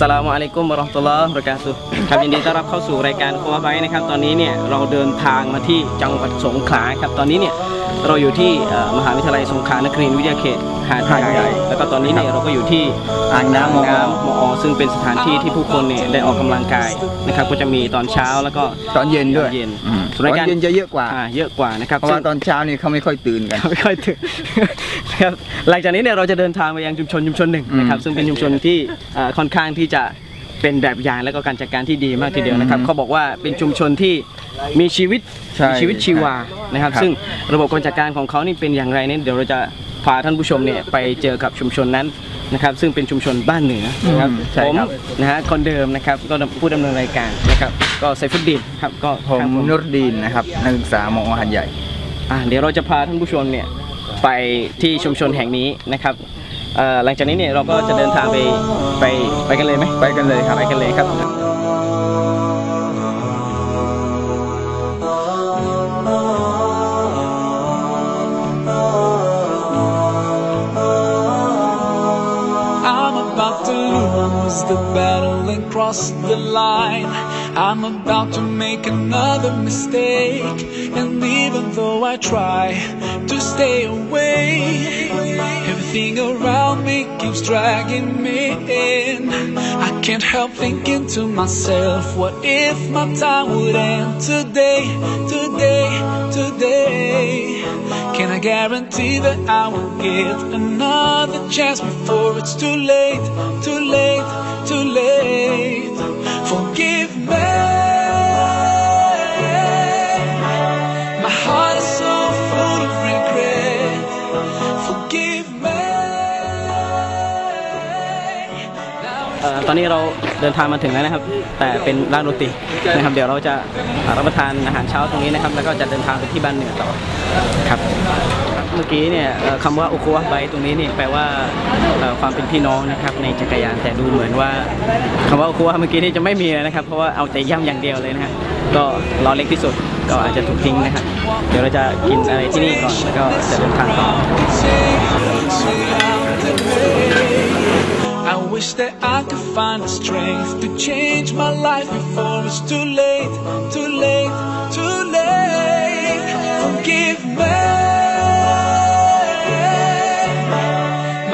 สลามอะลัยกุมบราะห์มตุลลอฮ์ปราะกาสุครับยินดีต้อนรับเข้าสู่รายการโคอาไบนะครับ ตอนนี้เนี่ยเราเดินทางมาที่จังหวัดสงขลาครับ ตอนนี้เนี่ยเราอยู่ที่มหาวิทยาลัยสงขลานครินทร์วิทยาเขต หาดหาดใหใหญ่ญ่ แล้วก็ตอนนี้เนี่ยเราก็อยู่ที่อ่างน้ำมอน้ำมอ ซึ่งเป็นสถานที่ที่ผู้คนเนี่ยได้ออกกำลังกายนะครับ ก็จะมีตอนเช้าแล้วก็ตอนเย็นด้วยตอนเย็นอืมส่วนตราอยนการเย็นจะเยอะกว่า อ่าเยอะกว่านะครับเพราะว่าตอนเช้านี่เขาไม่ค่อยตื่นกัน ไม่ค่อยถึงนะครับหลังจากนี้เนี่ยเราจะเดินทางไปยังชุมชนชุมชนหนึ่งนะครับอืมซึ่งเป็นชุมชนที่เอ่อค่อนข้างที่จะเป็นแบบอย่างและก็การจัดการที่ดีมากทีเดียวนะครับอืมเขาบอกว่าเป็นชุมชนที่มีชีวิตใช่มีชีวิตชีวานะครับ ครับซึ่งระบบการจัดการของเขานี่เป็นอย่างไรเนี่ยเดี๋ยวเราจะ พาท่านผู้ชมเนี่ยไปเจอกับชุมชนนั้นนะครับ ซึ่งเป็นชุมชนบ้านเหนือนะครับอืมใช่ผมครับ นะฮะคนเดิมนะครับก็ผู้ดำเนินรายการนะครับก็ไซฟุดดินครับก็ผมทางนุรดีนนะครับนักศึกษามอหัดใหญ่ อ่าเดี๋ยวเราจะพาท่านผู้ชมเนี่ยไปที่ชุมชนแห่งนี้นะครับเอ่อหลังจากนี้เนี่ยเราก็จะเดินทางไปไปไปกันเลยไหมไปกันเลยครับ ไปกันเลยครับ About to make another mistake. And even though I try to stay away, everything around me keeps dragging me in. I can't help thinking to myself, what if my time would end today, today, today? Can I guarantee that I will get another chance before it's too late, too late, too late? ตอนนี้เราเดินทางมาถึงแล้วนะครับ แต่เป็นร้านโรตีนะครับ เดี๋ยวเราจะรับประทานอาหารเช้าตรงนี้นะครับ แล้วก็จะเดินทางไปที่บ้านเหนือต่อครับ เมื่อกี้เนี่ยเอ่อคำว่าโอโควะไบตรงนี้นี่แปลว่าเอ่อความเป็นพี่น้องนะครับในจักรยานแต่ดูเหมือนว่าคำว่าโอโควะเมื่อกี้นี่จะไม่มีเลยนะครับ เพราะว่าเอาแต่ย่ำอย่างเดียวเลยนะฮะก็ล้อเล็กที่สุดก็อาจจะถูกทิ้งนะครับ เดี๋ยวเราจะกินอะไรที่นี่ก่อนแล้วก็จะเดินทางต่อ I wish that I could find the strength to change my life before it's too late, too late, too late. Forgive me.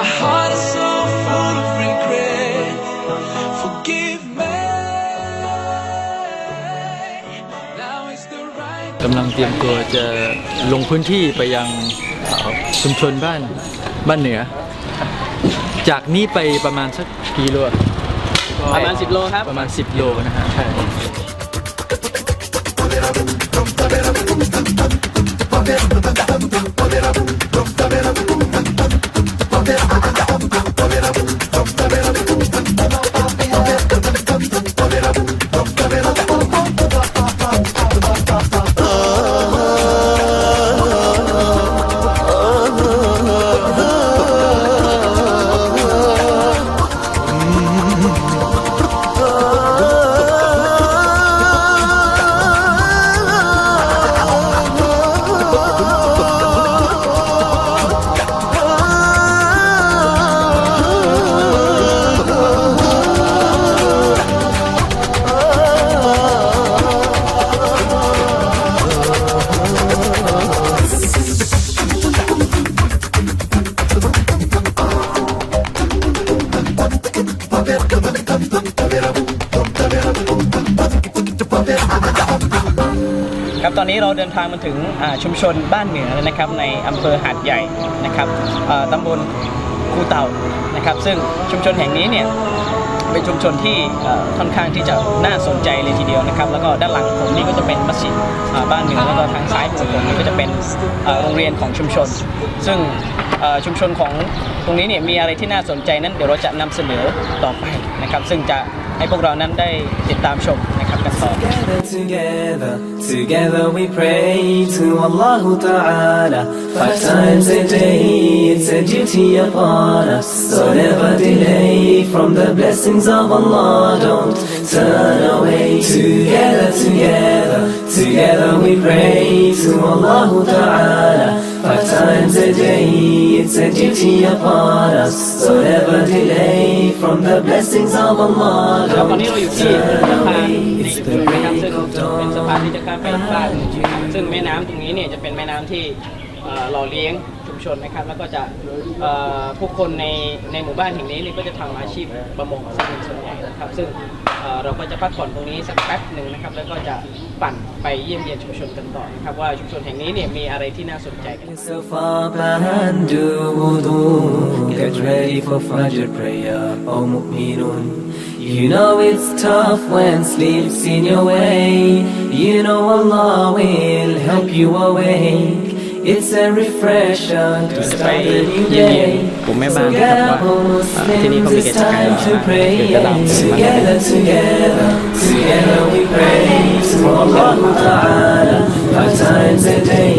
My heart is so full of regret. Forgive me. Now is the right กำลังเตรียมตัวจะลงพื้นที่ไปยังชุมชนบ้านบ้านเหนือ จากนี้ไปประมาณสักกี่โลอะประมาณ 10 โลครับ ประมาณ 10 โลนะฮะใช่ ตอนนี้เราเดินทางมาถึงชุมชนบ้านเหนือนะครับในอำเภอหาดใหญ่นะครับตำบลคูเต่านะครับซึ่งชุมชนแห่งนี้เนี่ยเป็นชุมชนที่ค่อนข้างที่จะน่าสนใจเลยทีเดียวนะครับ แล้วก็ด้านหลังผมนี่ก็จะเป็นมัสยิดบ้านเหนือแล้วก็ทางซ้ายมือผมนี่ก็จะเป็นโรงเรียนของชุมชน ซึ่งชุมชนของตรงนี้เนี่ยมีอะไรที่น่าสนใจนั้นเดี๋ยวเราจะนำเสนอต่อไปนะครับ ซึ่งจะให้พวกเรานั้นได้ติดตามชม Together, together, together we pray to Allah Ta'ala. Five times a day, it's a duty upon us. So never delay from the blessings of Allah. Don't turn away. Together, together, together we pray to Allah Ta'ala. Five times a day, it's a duty upon us. So never delay from the blessings of Allah. Don't turn away. It's the break of dawn. ซึ่งแม่น้ำตรงนี้เนี่ยจะเป็นแม่น้ำที่ หล่อเลี้ยงชุมชนนะครับ แล้วก็จะผู้คนในในหมู่บ้านแห่งนี้เนี่ยก็จะทำอาชีพประมงซะเป็นส่วนใหญ่นะครับ ซึ่งเราก็จะพักผ่อนตรงนี้สักแป๊บหนึ่งนะครับ แล้วก็จะปั่นไปเยี่ยมเยียนชุมชนกันต่อนะครับ ว่าชุมชนแห่งนี้เนี่ยมีอะไรที่น่าสนใจกัน Yourself up and do wudu. Get ready for Fajr prayer, oh mu'minun. You know it's tough when sleep's in your way. You know Allah will help you awake. It's a refresher to start the new day. ผมแม่ So บ้านนะ get ครับ up, ว่า oh เอ่อที่นี่ Muslims, เขามี it's กิจกรรม time to pray. เกี่ยวกับ Together, together, together we pray to Allah Ta'ala. Five times a day,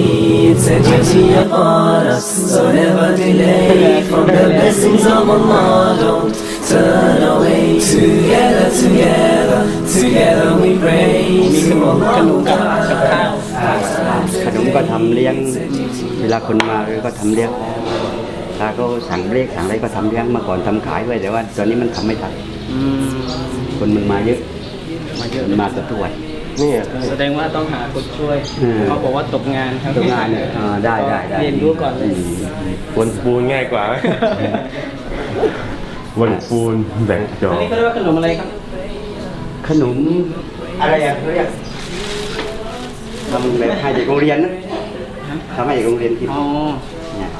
it's a duty upon us. So never delay from the blessings of Allah. Don't turn away. Together, together, together we pray to Allah Ta'ala. Five times ข a นมก็ทำ day, เลี้ยง it's a duty เวลาคนมาก็ทำเลี้ยงถ้าเขาสั่งเบรกสั่งอะไรก็ทำเลี้ยงเมื่อก่อนทำขายไว้แต่ว่า ตอนนี้มันทำไม่ทันคนมันมาเยอะมาเยอะมาเกือบทุกวันนี่แสดงว่าต้องหาคนช่วยอืมเขาบอกว่าตกงานครับตกงานเนี่ยอ่าได้ได้ได้เรียนรู้ก่อนเลยวนปูนง่ายกว่าไหมวนปูนแบ่งจออันนี้เขาเรียกว่าขนมอะไรครับ ขนมอะไรอะเขาเรียก ทำแบบให้เด็กโรงเรียนนะทำให้เด็กโรงเรียนกินอ๋อเนี่ย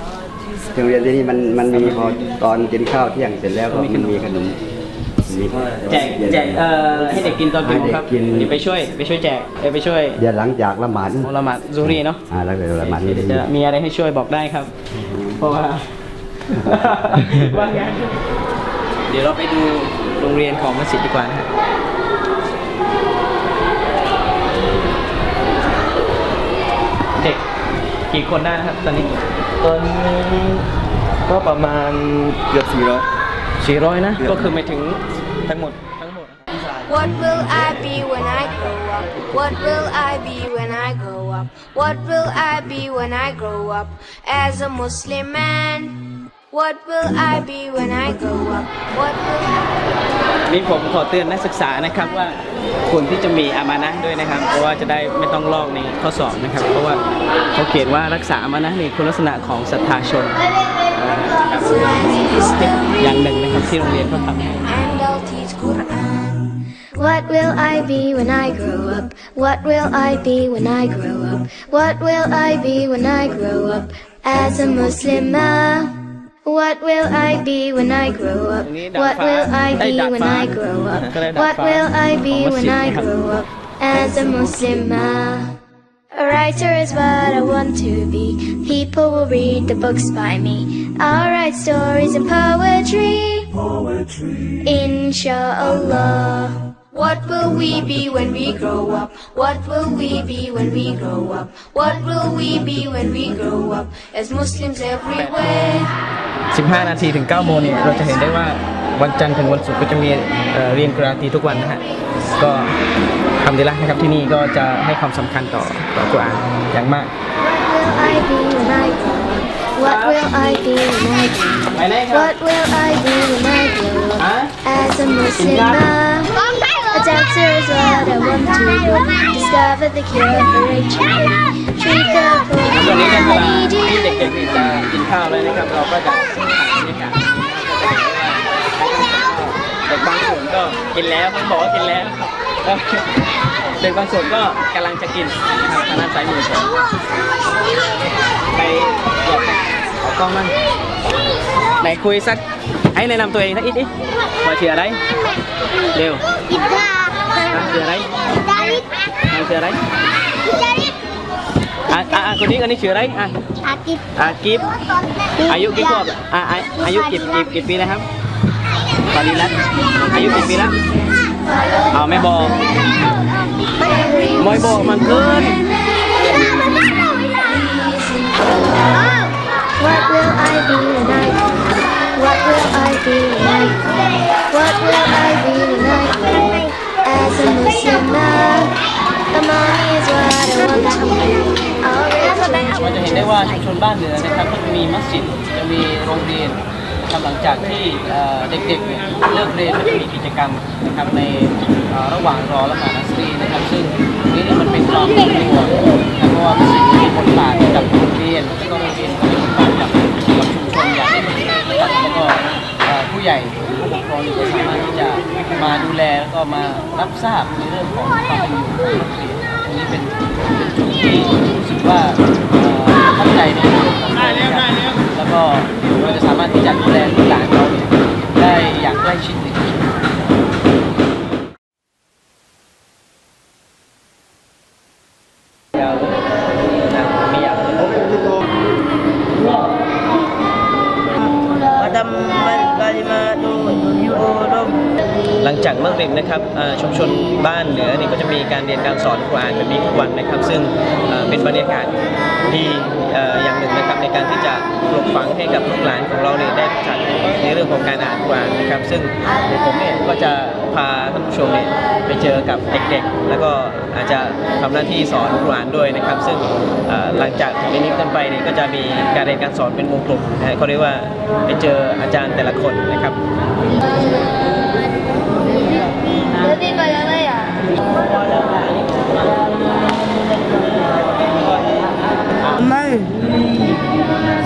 โรงเรียนที่นี่มันมันมีพอตอนกินข้าวเที่ยงเสร็จแล้วก็มันมีขนมมีแจกแจกเอ่อให้เด็กกินตอนกี่โมงครับให้เด็กกิน เดี๋ยวไปช่วยไปช่วยแจกเอ้ยไปช่วยเดี๋ยวหลังจากละหมาดโอละหมาดซูรีเนาะอ่าแล้วเดี๋ยวละหมาดนี่เดี๋ยวจะมีอะไรให้ช่วยบอกได้ครับ เพราะว่า ว่างงานเดี๋ยวเราไปดูโรงเรียนของมัสยิดดีกว่านะฮะเด็ก กี่คนได้นะครับตอนนี้ตอนนี้ก็ประมาณเกือบสี่ร้อยสี่ร้อยนะ ก็คือไม่ถึงทั้งหมดทั้งหมด What will I be when I grow up? What will I be when I grow up? What will I be when I grow up? As a Muslim man. What will I be when I grow up? What will I นี่ผมขอเตือนนักศึกษานะครับว่าควรที่จะมีอามานะด้วยนะครับ เพราะว่าจะได้ไม่ต้องลอกในข้อสอบนะครับ เพราะว่าเขาเขียนว่ารักษาอามานะในคุณลักษณะของศรัทธาชนอย่างหนึ่งนะครับที่โรงเรียนเขาทำ What will I be when I grow up? What will I be when I grow up? What will I be when I grow up? As a Muslimah. What will I be when I grow up? What will I be when I grow up? What will I be when I grow up? As a Muslimah. Uh, a writer is what I want to be. People will read the books by me. I'll write stories and poetry. Inshallah. What will we be when we grow up? What will we be when we grow up? What will we be when we grow up? As Muslims everywhere. 15 นาทีถึง9โมงเนี่ยเราจะเห็นได้ว่าวันจันทร์ถึงวันศุกร์ก็จะมีเอ่อเรียนกุรอานตีทุกวันนะฮะก็ทำดีละนะครับที่นี่ก็จะให้ความสำคัญต่อต่อกุรอานอย่างมาก What will I be when I grow up? What will I be when I grow up? ไปไหนครับ What will I be when I grow up? ฮะ As a Muslimah, a doctor is what I want to be. Discover the cure for HIV. Treat the poor ตอนนี้ได้เวลา and ที่ needy. เด็กๆจะกินข้าวแล้วนะครับ เราก็จะบรรยากาศเด็กบางส่วนก็กินแล้วเขาบอกว่ากินแล้วเด็กบางส่วนก็กำลังจะกินนะครับทางด้านซ้ายมือผมไปอยากขอกล้องมั่งไหนคุยสักให้แนะนำตัวเองสักอีกดิว่าชื่ออะไรเร็วอะชื่ออะไรอะชื่ออะไร อะอะอะคนนี้คนนี้ชื่ออะไรอะอากิฟอายุกี่ขวบอะอะอายุกี่กี่กี่ปีนะครับตอนนี้แล้วอายุกี่ปีแล้วเอาไม่บอกไม่บอกมันเกิน What will I be when I grow up? What will I be when I grow up? What will I be when I grow up? As a Muslimah, the mommy เราจะเห็นได้ว่าชุมชนบ้านเหนือนะครับก็จะมีมัสยิดจะมีโรงเรียนนะครับหลังจากที่เด็กๆเนี่ยเลิกเรียนก็จะมีกิจกรรมนะครับในระหว่างรอละหมาดอัสรีนะครับ ซึ่งนี่เนี่ยมันเป็นความครอบครัวนะเพราะว่ามัสยิดมีบทบาทกับโรงเรียนแล้วก็โรงเรียนก็มีบทบาทกับชุมชนอย่างที่เห็นนะครับแล้วก็ผู้ใหญ่ผู้ปกครองก็สามารถที่จะมาดูแลแล้วก็มารับทราบในเรื่องของความเป็นอยู่ของนักเรียนตรง นี้เป็นเป็นจุดที่รู้สึกว่าตั้งใจในเรื่องของการแล้วก็เราจะสามารถที่จะดูแลลูกหลานเราเนี่ยได้อย่างใกล้ชิดในที่สุด การอ่านกุรอานนะครับ ซึ่งเดี๋ยวผมเนี่ยก็จะพาท่านผู้ชมเนี่ยไปเจอกับเด็กๆ แล้วก็อาจจะทำหน้าที่สอนกุรอานด้วยนะครับ ซึ่งเอ่อหลังจากนี้นี้ต้นไปเนี่ยก็จะมีการเรียนการสอนเป็นวงกลมนะฮะเขาเรียกว่าไปเจออาจารย์แต่ละคนนะครับ Jadi bayarnya ya. Mal.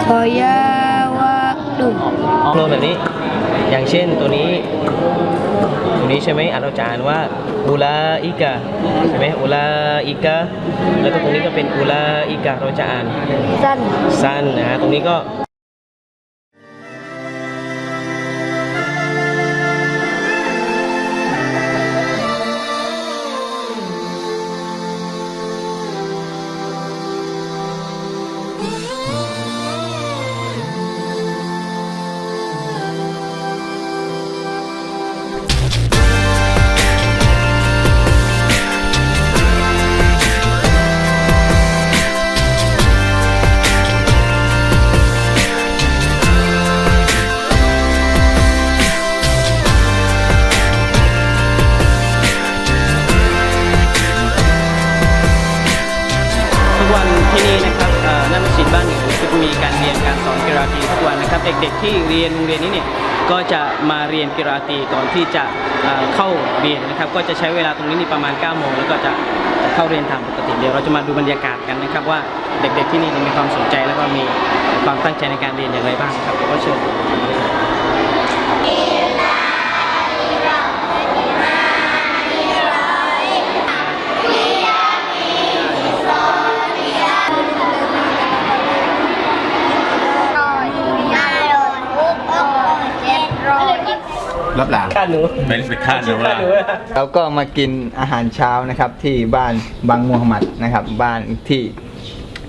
Saya waktu. โครงแบบนี้ อย่างเช่นตัวนี้ ตัวนี้ใช่ไหมอ่านเราจะอ่านว่าอุลาอิกะใช่ไหมอุลาอิกะแล้วก็ตรงนี้ก็เป็นอุลาอิกะเราจะอ่าน San. สั้นนะฮะตรงนี้ก็ทุก มีการเรียนการสอนกีฬาตีทุกวันนะครับ เด็กๆที่เรียนโรงเรียนนี้เนี่ยก็จะมาเรียนกีฬาตีก่อนที่จะเข้าเรียนนะครับ ก็จะใช้เวลาตรงนี้นี่ประมาณ9โมงแล้วก็จะเข้าเรียนตามปกติเดี๋ยวเราจะมาดูบรรยากาศกันนะครับ ว่าเด็กๆที่นี่มีความสนใจแล้วก็มีความตั้งใจในการเรียนอย่างไรบ้างครับก็เชิญ รับหลังข้าหนูเป็นเป็นค่าหนูข้าละหนูเราก็มากินอาหารเช้านะครับ ที่บ้านบางมูฮัมหมัดนะครับ บ้านที่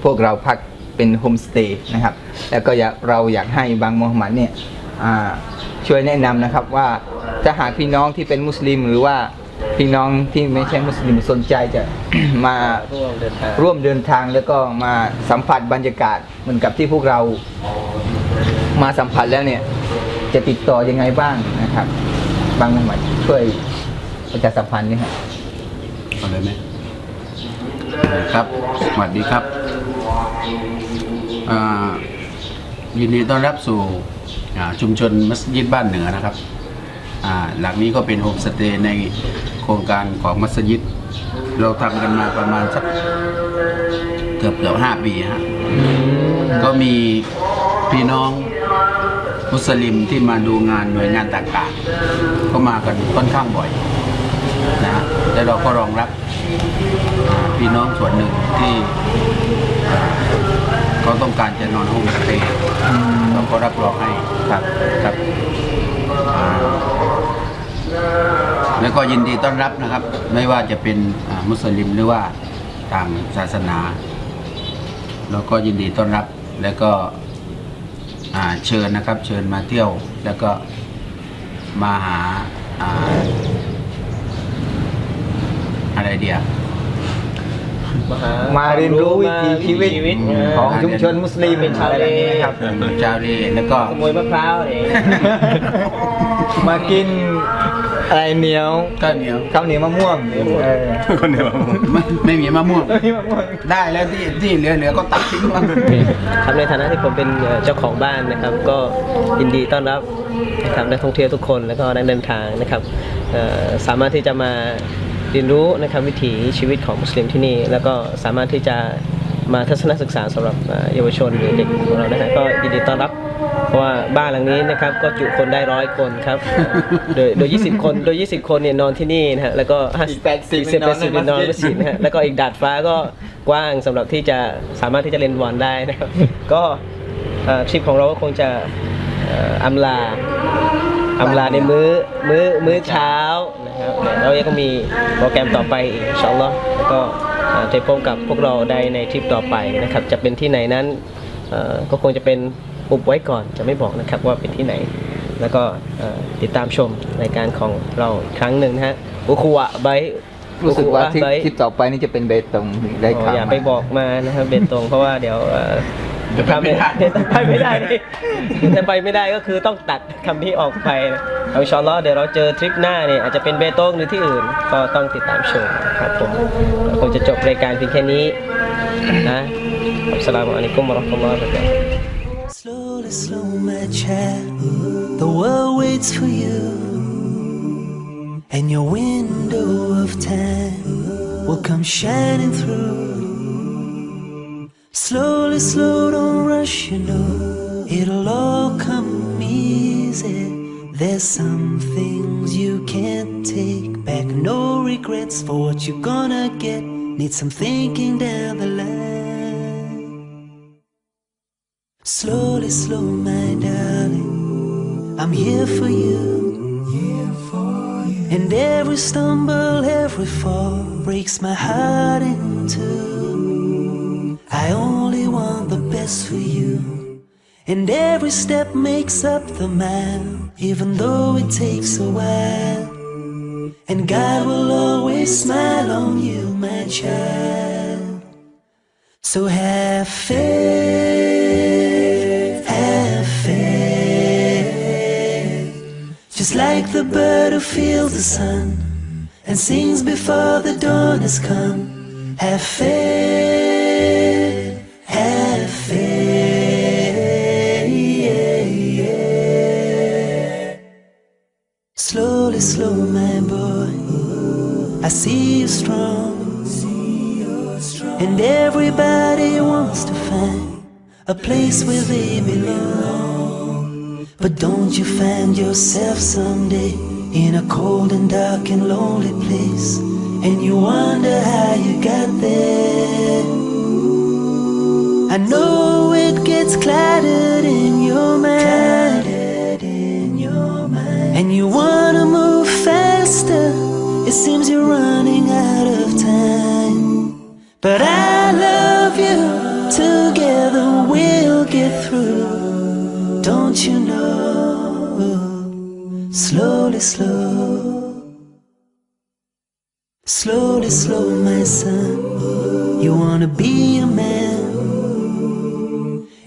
พวกเราพักเป็นโฮมสเตย์นะครับ แล้วก็อยากเราอยากให้บางมูฮัมหมัดเนี่ยอ่าช่วยแนะนำนะครับว่าถ้าหากพี่น้องที่เป็นมุสลิมหรือว่าพี่น้องที่ไม่ใช่มุสลิมสนใจจะมาร่วมเดินทางร่วมเดินทางแล้วก็มาสัมผัสบรรยากาศเหมือนกับที่พวกเรามาสัมผัสแล้วเนี่ย จะติดต่อยังไงบ้างนะครับ บางมุฮัมมัดช่วยประชาสัมพันธ์นี่ครับเอาเลยไหมครับสวัสดีครับยินดีต้อนรับสู่ชุมชนมัสยิดบ้านเหนือนะครับหลังนี้ก็เป็นโฮมสเตย์ในโครงการของมัสยิด เราทำกันมาประมาณสักเกือบเกือบห้าปีฮะก็มีพี่น้อง มุสลิมที่มาดูงานหน่วยงานต่างๆ ก็มากันค่อนข้างบ่อยนะแล้วเราก็รองรับพี่น้องส่วนหนึ่งที่เขาต้องการจะนอนโฮมสเตย์เราก็รับรองให้ครับครับแล้วก็ยินดีต้อนรับนะครับ ไม่ว่าจะเป็นมุสลิมหรือว่าต่างศาสนา เราก็ยินดีต้อนรับแล้วก็ เชิญนะครับ เชิญมาเที่ยว แล้วก็มาหาอ่าอะไรเดียวมาเรียนรู้วิถีชีวิตของชุมชนมุสลิมเป็นชาวอะไรเลแบบนี้นะครับเจ้าเล่แล้วก็ขโมยมะพร้าวเองมากิน อะไรเหนียวข้าวเหนียวข้าวเหนียวมะม่วงเออคนเดียวไม่ไม่มีมะม่วงไม่มีมะม่วง ได้แล้วที่ที่เหลือเหลือก็ตักทิ้งบ้างครับในฐานะที่ผมเป็นเอ่อเจ้าของบ้านนะครับ ก็ยินดีต้อนรับนะครับนักท่องเที่ยวทุกคนแล้วก็นักเดินทางนะครับเอ่อสามารถที่จะมาเรียนรู้นะครับวิถีชีวิตของมุสลิมที่นี่ แล้วก็สามารถที่จะมาทัศนศึกษาสำหรับเอ่อเยาวชนหรือเด็กของเรานะฮะก็ยินดีต้อนรับเพราะ ว่าบ้านหลังนี้นะครับก็จุคนได้ร้อยคนครับ โดยโดย 20 คนโดย 20 คนเนี่ยนอนที่นี่นะฮะแล้วก็อีก80อีก10นอนใน80นอนมัมัสสยิยิดดนะฮะแล้วก็อีกดาดฟ้าก็กว้างสำหรับที่จะสามารถที่จะเล่นบอลได้นะครับ ก็เอ่อทริปของเราก็คงจะเอ่ออำลา อำลาในมื้อมื้อมื้อเช้านะครับแล้วยังก็มีโปรแกรมต่อไปอีกอินชาอัลลอฮ์แล้วก็เอ่อจะพบกับพวกเราได้ในทริปต่อไปนะครับ จะเป็นที่ไหนนั้นเอ่อก็คงจะเป็น อุบไว้ก่อนจะไม่บอกนะครับว่าเป็นที่ไหน แล้วก็เอ่อติดตามชมรายการของเราอีกครั้งหนึ่งนะฮะอุคุวะไบรู้สึกว่าที่ไบคลิปต่อไปนี่จะเป็นเบตงได้อ๋อข่าวอย่ามาไปบอกมานะครับเบนตรงเพราะว่าเดี๋ยวเอ่อเดี๋ยวไปไม่ได้เดี๋ยวไปไม่ได้นี่ถ้าไปไม่ได้ก็คือต้องตัดคำที่ออกไปนะเอาอินชาอัลลอฮ์เดี๋ยวเราเจอทริปหน้าเนี่ยอาจจะเป็นเบตงหรือที่อื่นก็ต้องติดตามชมครับผมเราคงจะจบรายการเพียงแค่นี้นะอัสสลามุอะลัยกุมวะเราะห์มะตุลลอฮ์วะบะเราะกาตุ ฮ์ Slowly, slow, child. The world waits for you. And your window of time will come shining through. Slowly, slow, don't rush, you know. It'll all come easy. There's some things you can't take back. No regrets for what you're gonna get. Need some thinking down the line. Slowly, slow, my darling. I'm here for you. Here for you. And every stumble, every fall breaks my heart in two. I only want the best for you. And every step makes up the mile, even though it takes a while. And God will always smile on you, my child. So have faith, Just like the bird who feels the sun and sings before the dawn has come. Have faith, have faith. Slowly, slow, my boy. I see you strong. And everybody wants to find a place where they belong. But don't you find yourself someday in a cold and dark and lonely place? And you wonder how you got there. I know it gets clouded in your mind. And you wanna move faster. It seems you're running out of time. Slow. Slowly, slow, my son. You wanna be a man.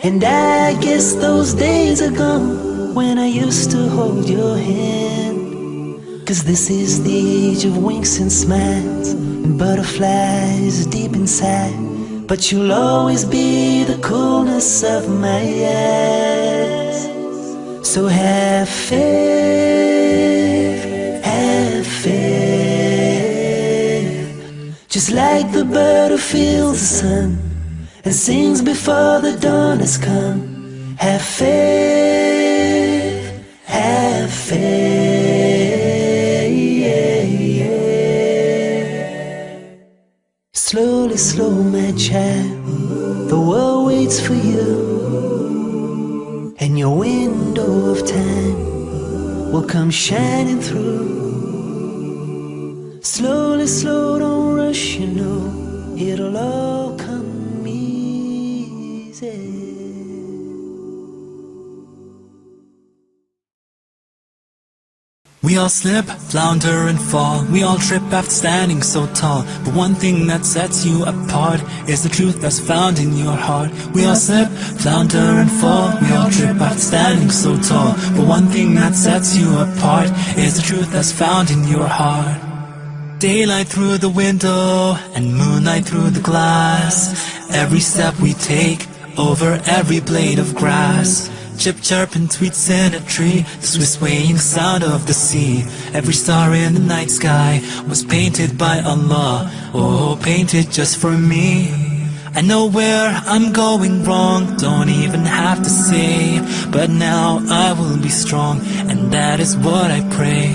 And I guess those days are gone when I used to hold your hand. Cause this is the age of winks and smiles and butterflies deep inside. But you'll always be the coolness of my eyes. So have faith, Just like the bird who feels the sun and sings before the dawn has come. Have faith, have faith. Slowly, slow, my child. The world waits for you. And your window of time will come shining through. Slowly, slow, don't you know. It'll all come easy. We all slip, flounder, and fall. We all trip after standing so tall. But one thing that sets you apart is the truth that's found in your heart. We all slip, flounder, and fall. We all trip after standing so tall. But one thing that sets you apart is the truth that's found in your heart. Daylight through the window and moonlight through the glass. Every step we take over every blade of grass. Chip chirp and tweets in a tree, the swift swaying sound of the sea. Every star in the night sky was painted by Allah, oh, painted just for me. I know where I'm going wrong, don't even have to say. But now I will be strong, and that is what I pray.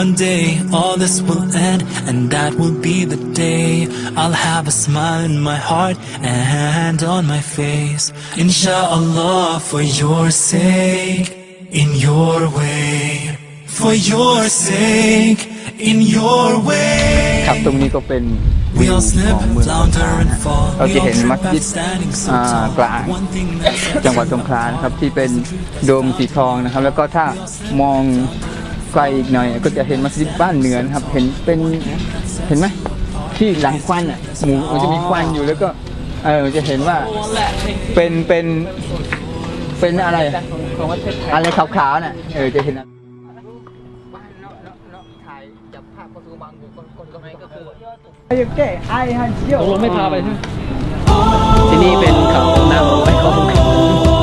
One day all this will end, and that will be the day. I'll have a smile in my heart and on my face. Inshallah, for your sake, in your way. For your sake, in your way. ครับตรงนี้ก็เป็น วิ We ว all ข slip, องเมืองสง flounder ขลา and นะ fall. เรา We จะ all เห็นมัส trip ยิด up standing so อ่า tall. กลาง One thing that sets จังหวัดสงขลานะครับที่เป็นโดมสีทองนะครับ แล้วก็ถ้ามองไกลอีกหน่อย ก็จะเห็นมัสยิดบ้านเหนือนะครับ เห็นเป็นเห็นไหมที่หลังควันอะหมูมันจะมีควันอยู่แล้วก็เออจะเห็นว่าเป็นเป็นเป็นอะไร อะไรขาวๆน่ะเออจะเห็น ตกลงไม่พาไปใช่ไหมที่นี่เป็นเขาหน้าของไปเขา